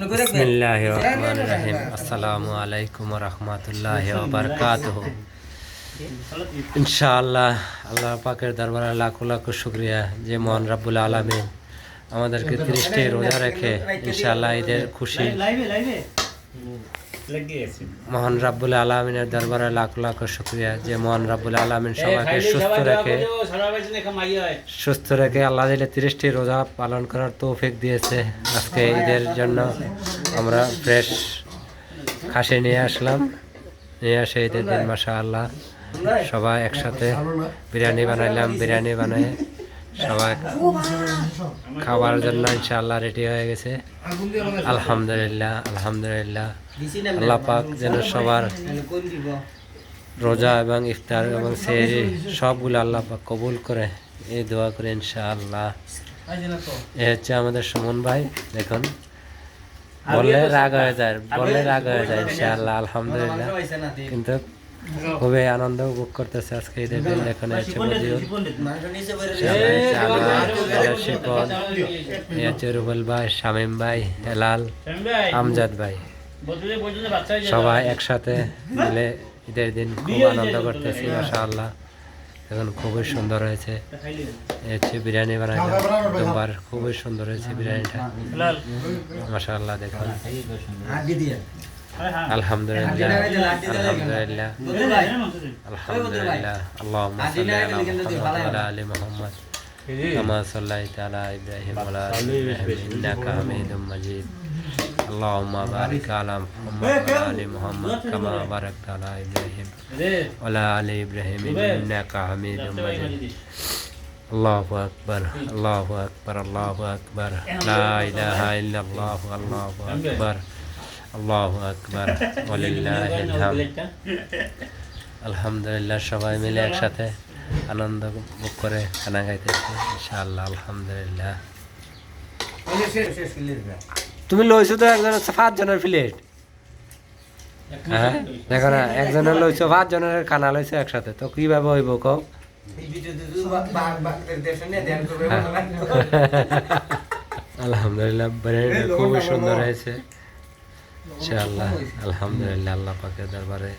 বিসমিল্লাহ রহমান রহিম আসসালামু আলাইকুম রহমতুল্লাহ বারকাত ইনশাআল্লাহ আল্লাহ পাকের দরবারে লাখো লাখো শুক্রিয়া যে মহান রাব্বুল আলমিন আমাদেরকে তিরিশটি রোজা রেখে ইনশাআল্লাহ ঈদের খুশি। মহান রাব্বুল আলমিনের দরবারে লাখ লাখ শুক্রিয়া যে মহান রাব্বুল আলমিন সবাইকে সুস্থ রেখে সুস্থ রেখে আল্লাহ দিলে তিরিশটি রোজা পালন করার তৌফিক দিয়েছে। আজকে ঈদের জন্য আমরা ফ্রেশ খাসি নিয়ে আসলাম। নিয়ে আসে ঈদের দিন মাসা আল্লাহ সবাই একসাথে বিরিয়ানি বানাইলাম বিরিয়ানি বানাই সবাই খাবার জন্য ইনশাআল্লাহ রেডি হয়ে গেছে। আলহামদুলিল্লাহ আলহামদুলিল্লাহ। আল্লাহ পাক যেন সবার রোজা এবং ইফতার এবং সেহরি সবগুলো আল্লাহ পাক কবুল করে, এই দোয়া করে ইনশাআল্লাহ। এ হচ্ছে আমাদের সুমন ভাই, দেখুন। বললে রাগ হয়ে যায়, বললে রাগ হয়ে যায় ইনশাআল্লাহ, আলহামদুলিল্লাহ। কিন্তু খুবই আনন্দ উপভোগ করতেছে আজকে ঈদের দিন এখানে হচ্ছে মজিউর শিপন এ রুবেল ভাই শামীম ভাই হেলাল আমজাদ ভাই। সবাই একসাথে মিলে ঈদের দিন খুব আনন্দ করতেছি মাশাআল্লাহ। এখন খুবই সুন্দর হয়েছে। এই হচ্ছে বিরিয়ানি বানাইলাম প্রথমবার খুবই সুন্দর হয়েছে বিরিয়ানিটা। মাশাআল্লাহ দেখুন। الحمد لله. الحمد لله. الحمد لله. اللهم صل على محمد وعلى آل محمد. كما صليت على إبراهيم وعلى آل إبراهيم. إنك حميد مجيد. اللهم بارك على محمد وعلى محمد كما باركت على إبراهيم وعلى آل إبراهيم. إنك حميد مجيد. الله أكبر. الله أكبر. الله أكبر. لا إله إلا الله. الله أكبر. আল্লাহ আকবর আলহামদুলিল্লাহ সবাই মিলে একসাথে আনন্দ ভোগ করে খানা গাইতেছে ইনশাআল্লাহ আলহামদুলিল্লাহ তুমি লইছো তো একজনের পাঁচ জনের ফিলেট হ্যাঁ দেখো না একজনের লইছো পাঁচ জনের খানা লইছো একসাথে তো কীভাবে হইব কও আলহামদুলিল্লাহ খুবই সুন্দর হয়েছে ইনশাআল্লাহ আলহামদুলিল্লাহ আল্লাহ পাকের দরবারে।